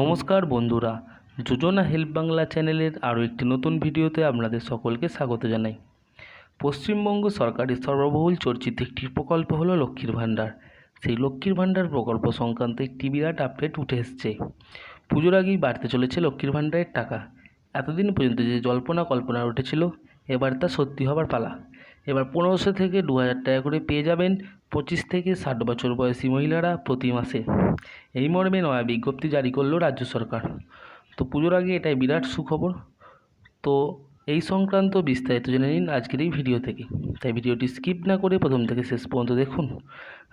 নমস্কার বন্ধুরা, যোজনা হেল্প বাংলা চ্যানেলের আরও একটি নতুন ভিডিওতে আপনাদের সকলকে স্বাগত জানাই। পশ্চিমবঙ্গ সরকারের সর্ববহুল চর্চিত একটি প্রকল্প হলো লক্ষ্মীর ভাণ্ডার। সেই লক্ষ্মীর ভাণ্ডার প্রকল্প সংক্রান্ত একটি বিরাট আপডেট উঠে এসছে। পুজোর আগেই বাড়তে চলেছে লক্ষ্মীর ভাণ্ডারের টাকা। এতদিন পর্যন্ত যে জল্পনা কল্পনা উঠেছিল, এবার তা সত্যি হবার পালা। এবার পনেরোশো থেকে দু হাজার টাকা করে পেয়ে যাবেন পঁচিশ থেকে ষাট বছর বয়সী মহিলারা প্রতি মাসে। এই মর্মে নয়া বিজ্ঞপ্তি জারি করল রাজ্য সরকার। তো পুজোর আগে এটাই বিরাট সুখবর। তো এই সংক্রান্ত বিস্তারিত জেনে নিন আজকের এই ভিডিও থেকে। তাই ভিডিওটি স্কিপ না করে প্রথম থেকে শেষ পর্যন্ত দেখুন।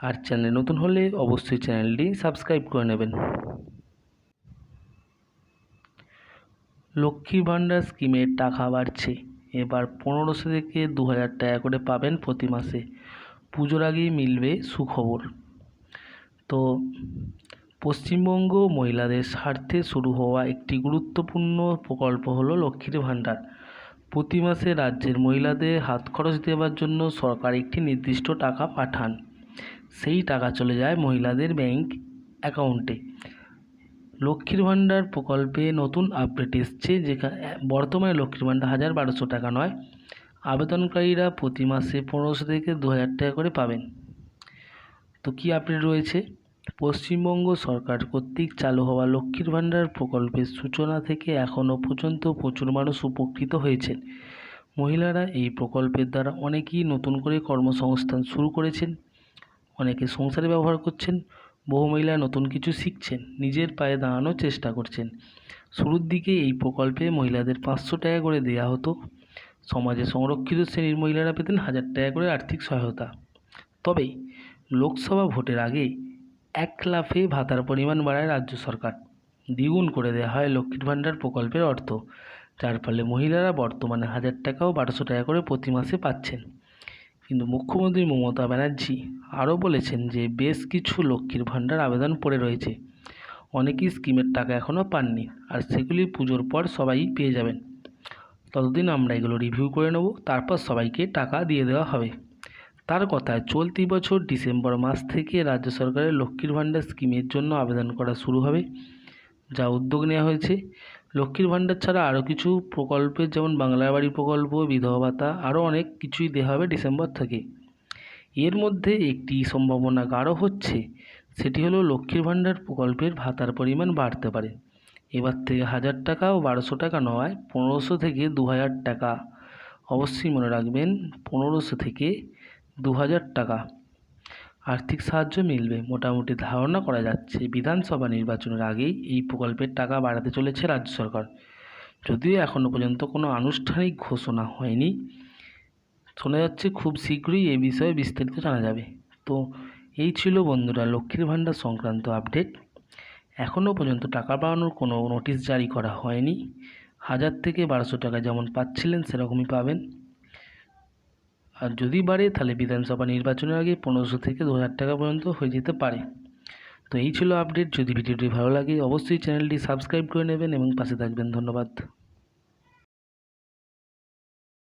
আর চ্যানেল নতুন হলে অবশ্যই চ্যানেলটি সাবস্ক্রাইব করে নেবেন। লক্ষ্মী ভাণ্ডার স্কিমের টাকা বাড়ছে। এবার পনেরোশো থেকে দু হাজার টাকা করে পাবেন প্রতি মাসে। পুজোর আগেই মিলবে সুখবর। তো পশ্চিমবঙ্গ মহিলাদের স্বার্থে শুরু হওয়া একটি গুরুত্বপূর্ণ প্রকল্প হলো লক্ষ্মীর ভাণ্ডার। প্রতি মাসে রাজ্যের মহিলাদের হাত খরচ দেওয়ার জন্য সরকার একটি নির্দিষ্ট টাকা পাঠান। সেই টাকা চলে যায় মহিলাদের ব্যাংক অ্যাকাউন্টে। লক্ষ্মীর ভাণ্ডার প্রকল্পে নতুন আপডেট এসছে যেখানে বর্তমানে লক্ষ্মীর ভাণ্ডার হাজার বারোশো টাকা নয়। আবেদনকারীরা প্রতি মাসে পনেরোশো থেকে দু হাজার টাকা করে পাবেন। তো কী আপডেট রয়েছে? পশ্চিমবঙ্গ সরকার কর্তৃক চালু হওয়া লক্ষ্মীর ভাণ্ডার প্রকল্পের সূচনা থেকে এখনও পর্যন্ত প্রচুর মানুষ উপকৃত হয়েছেন। মহিলারা এই প্রকল্পের দ্বারা অনেকেই নতুন করে কর্মসংস্থান শুরু করেছেন, অনেকে সংসারে ব্যবহার করছেন বহু মহিলা নতুন কিছু শিখছেন, নিজের পায়ে দাঁড়ানোর চেষ্টা করছেন। শুরুর দিকে এই প্রকল্পে মহিলাদের পাঁচশো টাকা করে দেওয়া হতো। সমাজে সংরক্ষিত শ্রেণির মহিলারা পেতেন হাজার টাকা করে আর্থিক সহায়তা। তবে লোকসভা ভোটের আগে এক লাফে ভাতার পরিমাণ বাড়ায় রাজ্য সরকার। দ্বিগুণ করে দেওয়া হয় লক্ষ্মীর ভাণ্ডার প্রকল্পের অর্থ। যার ফলে মহিলারা বর্তমানে হাজার টাকা ও বারোশো টাকা করে প্রতি মাসে পাচ্ছেন। কিন্তু মুখ্যমন্ত্রী মমতা ব্যানার্জি আরও বলেছেন যে বেশ কিছু লক্ষ্মীর ভাণ্ডার আবেদন পড়ে রয়েছে। অনেকেই স্কিমের টাকা এখনও পাননি আর সেগুলি পুজোর পর সবাই পেয়ে যাবেন। ততদিন আমরা এগুলো রিভিউ করে নেব, তারপর সবাইকে টাকা দিয়ে দেওয়া হবে। তার কথায় চলতি বছর ডিসেম্বর মাস থেকে রাজ্য সরকারের লক্ষ্মীর ভাণ্ডার স্কিমের জন্য আবেদন করা শুরু হবে। যা উদ্যোগ নেওয়া হয়েছে। লক্ষ্মীর ভাণ্ডার ছাড়া আরও কিছু প্রকল্পের যেমন বাংলা বাড়ি প্রকল্প, বিধবা ভাতা, আরও অনেক কিছুই দেওয়া হবে ডিসেম্বর থেকে। এর মধ্যে একটি সম্ভাবনা গাঢ় হচ্ছে, সেটি হলো লক্ষ্মীর ভাণ্ডার প্রকল্পের ভাতার পরিমাণ বাড়তে পারে। এবার থেকে হাজার টাকা ও বারোশো টাকা নয়, পনেরোশো থেকে দু হাজার টাকা। অবশ্যই মনে রাখবেন, পনেরোশো থেকে দু হাজার টাকা। আর্থিক সাহায্য মিলবে। মোটামুটি ধারণা করা যাচ্ছে, বিধানসভা নির্বাচনের আগেই এই প্রকল্পের টাকা বাড়াতে চলেছে রাজ্য সরকার। যদিও এখনও পর্যন্ত কোনো আনুষ্ঠানিক ঘোষণা হয়নি। শোনা যাচ্ছে খুব শীঘ্রই এ বিষয়ে বিস্তারিত জানা যাবে। তো এই ছিল বন্ধুরা লক্ষ্মীর ভাণ্ডার সংক্রান্ত আপডেট। এখনও পর্যন্ত টাকা বাড়ানোর কোনো নোটিশ জারি করা হয়নি। হাজার থেকে বারোশো টাকা যেমন পাচ্ছিলেন, সেরকমই পাবেন। আর যদি বাড়ে, তাহলে বিধানসভা নির্বাচনের আগে পনেরোশো থেকে দু হাজার টাকা পর্যন্ত হয়ে যেতে পারে। তো এই ছিল আপডেট। যদি ভিডিওটি ভালো লাগে, অবশ্যই চ্যানেলটি সাবস্ক্রাইব করে নেবেন এবং পাশে থাকবেন। ধন্যবাদ।